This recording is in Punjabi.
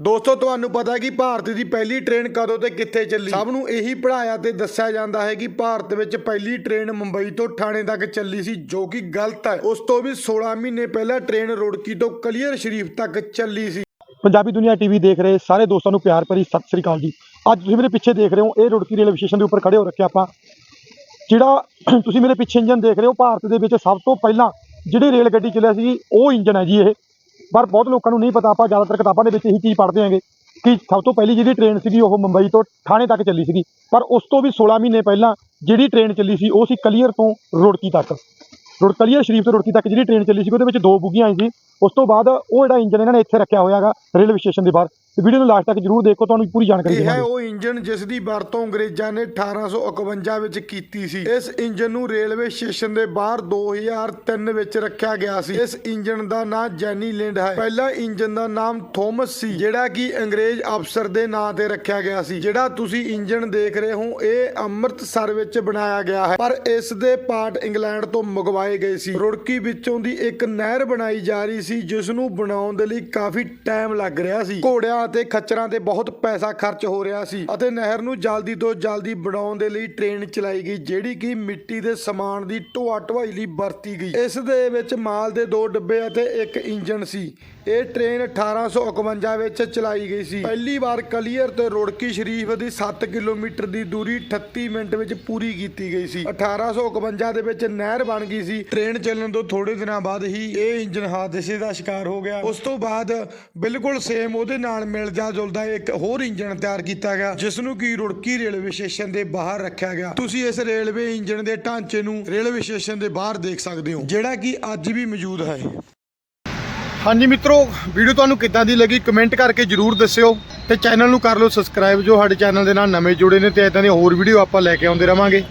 ਦੋਸਤੋ ਤੁਹਾਨੂੰ ਪਤਾ ਹੈ ਕਿ ਭਾਰਤ ਦੀ ਪਹਿਲੀ ਟ੍ਰੇਨ ਕਦੋਂ ਤੇ ਕਿੱਥੇ ਚੱਲੀ? ਸਭ ਨੂੰ ਇਹੀ ਪੜਾਇਆ ਤੇ ਦੱਸਿਆ ਜਾਂਦਾ ਹੈ ਕਿ ਭਾਰਤ ਵਿੱਚ ਪਹਿਲੀ ਟ੍ਰੇਨ ਮੁੰਬਈ ਤੋਂ ਠਾਣੇ ਤੱਕ ਚੱਲੀ ਸੀ ਜੋ ਕਿ ਗਲਤ ਹੈ। ਉਸ ਤੋਂ ਵੀ 16 ਮਹੀਨੇ ਪਹਿਲਾਂ ਟ੍ਰੇਨ ਰੁੜਕੀ ਤੋਂ ਕਲੀਅਰ ਸ਼ਰੀਫ ਤੱਕ ਚੱਲੀ ਸੀ। ਪੰਜਾਬੀ ਦੁਨੀਆ ਟੀਵੀ ਦੇਖ ਰਹੇ ਸਾਰੇ ਦੋਸਤਾਂ ਨੂੰ ਪਿਆਰ ਭਰੀ ਸਤਿ ਸ੍ਰੀ ਅਕਾਲ ਜੀ। ਅੱਜ ਤੁਸੀਂ ਮੇਰੇ ਪਿੱਛੇ ਦੇਖ ਰਹੇ ਹੋ ਇਹ ਰੁੜਕੀ ਰੇਲਵੇ ਸਟੇਸ਼ਨ ਦੇ ਉੱਪਰ ਖੜੇ ਹੋ ਰੱਖਿਆ ਆਪਾਂ। ਜਿਹੜਾ ਤੁਸੀਂ ਮੇਰੇ ਪਿੱਛੇ ਇੰਜਨ ਦੇਖ ਰਹੇ ਹੋ ਭਾਰਤ ਦੇ ਵਿੱਚ ਸਭ ਤੋਂ ਪਹਿਲਾਂ ਜਿਹੜੀ ਰੇਲ ਗੱਡੀ ਚੱਲਿਆ ਸੀ ਉਹ ਇੰਜਨ ਹੈ ਜੀ ਇਹ। ਪਰ ਬਹੁਤ ਲੋਕਾਂ ਨੂੰ ਨਹੀਂ ਪਤਾ, ਆਪਾਂ ਜ਼ਿਆਦਾਤਰ ਕਿਤਾਬਾਂ ਦੇ ਵਿੱਚ ਇਹੀ ਚੀਜ਼ ਪੜ੍ਹਦੇ ਹਾਂਗੇ ਕਿ ਸਭ ਤੋਂ ਪਹਿਲੀ ਜਿਹੜੀ ਟ੍ਰੇਨ ਸੀਗੀ ਉਹ ਮੁੰਬਈ ਤੋਂ ਥਾਣੇ ਤੱਕ ਚੱਲੀ ਸੀਗੀ। ਪਰ ਉਸ ਤੋਂ ਵੀ 16 ਮਹੀਨੇ ਪਹਿਲਾਂ ਜਿਹੜੀ ਟ੍ਰੇਨ ਚੱਲੀ ਸੀ, ਉਹ ਸੀ ਕਲੀਅਰ ਤੋਂ ਰੁੜਕੀ ਤੱਕ। ਰੁੜਕਲੀਆ ਸ਼ਰੀਫ ਤੋਂ ਰੁੜਕੀ ਤੱਕ ਜਿਹੜੀ ਟ੍ਰੇਨ ਚੱਲੀ ਸੀ, ਉਹਦੇ ਵਿੱਚ ਦੋ ਬੁਗੀਆਂ ਆਈ ਸੀ। ਉਸ ਤੋਂ ਬਾਅਦ ਉਹ ਜਿਹੜਾ ਇੰਜਨ ਇਹਨਾਂ ਨੇ ਇੱਥੇ ਰੱਖਿਆ ਹੋਇਆਗਾ ਰੇਲਵੇ ਸਟੇਸ਼ਨ ਦੇ ਬਾਹਰ। ਤੇ ਵੀਡੀਓ ਨੂੰ ਲਾਸਟ ਤੱਕ ਜਰੂਰ ਦੇਖੋ ਤੁਹਾਨੂੰ ਪੂਰੀ ਜਾਣਕਾਰੀ ਇਹ ਹੈ ਦੇਵਾਂਗੇ ਉਹ ਇੰਜਨ ਜਿਸ ਦੀ ਵਰਤੋਂ ਅੰਗਰੇਜ਼ਾਂ ਨੇ 1851 ਵਿੱਚ ਕੀਤੀ ਸੀ। ਇਸ ਇੰਜਨ ਨੂੰ ਰੇਲਵੇ ਸਟੇਸ਼ਨ ਦੇ ਬਾਹਰ 2003 ਵਿੱਚ ਰੱਖਿਆ ਗਿਆ ਸੀ। ਇਸ ਇੰਜਨ ਦਾ ਨਾਮ ਜੈਨੀ ਲਿੰਡ ਹੈ। ਪਹਿਲਾ ਇੰਜਨ ਦਾ ਨਾਮ ਥੋਮਸ ਸੀ ਜਿਹੜਾ ਕਿ ਅੰਗਰੇਜ਼ ਅਫਸਰ ਦੇ ਨਾਂ ਤੇ ਰੱਖਿਆ ਗਿਆ ਸੀ। ਜਿਹੜਾ ਤੁਸੀਂ ਇੰਜਨ ਦੇਖ ਰਹੇ ਹੋ ਇਹ ਅੰਮ੍ਰਿਤਸਰ ਵਿੱਚ ਬਣਾਇਆ ਗਿਆ ਹੈ। ਪਰ ਇਸ ਦੇ ਪਾਰਟ ਇੰਗਲੈਂਡ ਤੋਂ ਮੰਗਵਾਏ ਗਏ ਸੀ। ਰੁੜਕੀ ਵਿੱਚੋਂ ਦੀ ਇੱਕ ਨਹਿਰ ਬਣਾਈ ਜਾ ਰਹੀ ਸੀ ਜਿਸ ਨੂੰ ਬਣਾਉਣ ਦੇ ਲਈ ਕਾਫੀ ਟਾਈਮ ਲੱਗ ਰਿਹਾ ਸੀ। ਘੋੜਿਆਂ ਅਤੇ ਖੱਚਰਾਂ ਤੇ ਬਹੁਤ ਪੈਸਾ ਖਰਚ ਹੋ ਰਿਹਾ ਸੀ ਅਤੇ ਨਹਿਰ ਨੂੰ ਜਲਦੀ ਤੋਂ ਜਲਦੀ ਬਣਾਉਣ ਦੇ ਲਈ ਟ੍ਰੇਨ ਚਲਾਈ ਗਈ, ਜਿਹੜੀ ਕਿ ਮਿੱਟੀ ਦੇ ਸਮਾਨ ਦੀ ਢੋਆ ਢਵਾਈ ਲਈ ਵਰਤੀ ਗਈ। ਇਸ ਦੇ ਵਿੱਚ ਮਾਲ ਦੇ ਦੋ ਡੱਬੇ ਅਤੇ ਇੱਕ ਇੰਜਨ ਸੀ। ਇਹ ਟ੍ਰੇਨ 1851 ਵਿੱਚ ਚਲਾਈ ਗਈ ਸੀ। ਪਹਿਲੀ ਵਾਰ ਕਲੀਅਰ ਤੇ ਰੋੜਕੀ ਸ਼ਰੀਫ ਦੀ 7 ਕਿਲੋਮੀਟਰ ਦੀ ਦੂਰੀ 38 ਮਿੰਟ ਵਿੱਚ ਪੂਰੀ ਕੀਤੀ ਗਈ ਸੀ। 1851 ਦੇ ਵਿੱਚ ਨਹਿਰ ਬਣ ਗਈ ਸੀ। ਟ੍ਰੇਨ ਚੱਲਣ ਤੋਂ ਥੋੜੇ ਦਿਨਾਂ ਬਾਅਦ ਹੀ ਇਹ ਇੰਜਨ ਹਾਦਸੇ ਦਾ ਸ਼ਿਕਾਰ ਹੋ ਗਿਆ। ਉਸ ਤੋਂ ਬਾਅਦ ਬਿਲਕੁਲ ਸੇਮ ਉਹਦੇ ਨਾਲ ਮਿਲਦਾ ਜੁਲਦਾ ਇੱਕ ਹੋਰ ਇੰਜਣ ਤਿਆਰ ਕੀਤਾ ਗਿਆ ਜਿਸ ਨੂੰ ਕੀ ਰੁੜਕੀ ਰੇਲਵੇ ਸਟੇਸ਼ਨ ਦੇ ਬਾਹਰ ਰੱਖਿਆ ਗਿਆ। ਤੁਸੀਂ ਇਸ ਰੇਲਵੇ ਇੰਜਣ ਦੇ ਢਾਂਚੇ ਨੂੰ ਰੇਲਵੇ ਸਟੇਸ਼ਨ ਦੇ ਬਾਹਰ ਦੇਖ ਸਕਦੇ ਹੋ, ਜਿਹੜਾ ਕਿ ਅੱਜ ਵੀ ਮੌਜੂਦ ਹੈ। ਹਾਂਜੀ ਮਿੱਤਰੋ, ਵੀਡੀਓ ਤੁਹਾਨੂੰ ਕਿੱਦਾਂ ਦੀ ਲੱਗੀ ਕਮੈਂਟ ਕਰਕੇ ਜਰੂਰ ਦੱਸਿਓ ਤੇ ਚੈਨਲ ਨੂੰ ਕਰ ਲਓ ਸਬਸਕ੍ਰਾਈਬ ਜੋ ਸਾਡੇ ਚੈਨਲ ਦੇ ਨਾਲ ਨਵੇਂ ਜੁੜੇ ਨੇ ਤੇ ਇਦਾਂ ਦੀਆਂ ਹੋਰ ਵੀਡੀਓ ਆਪਾਂ ਲੈ ਕੇ ਆਉਂਦੇ ਰਵਾਂਗੇ।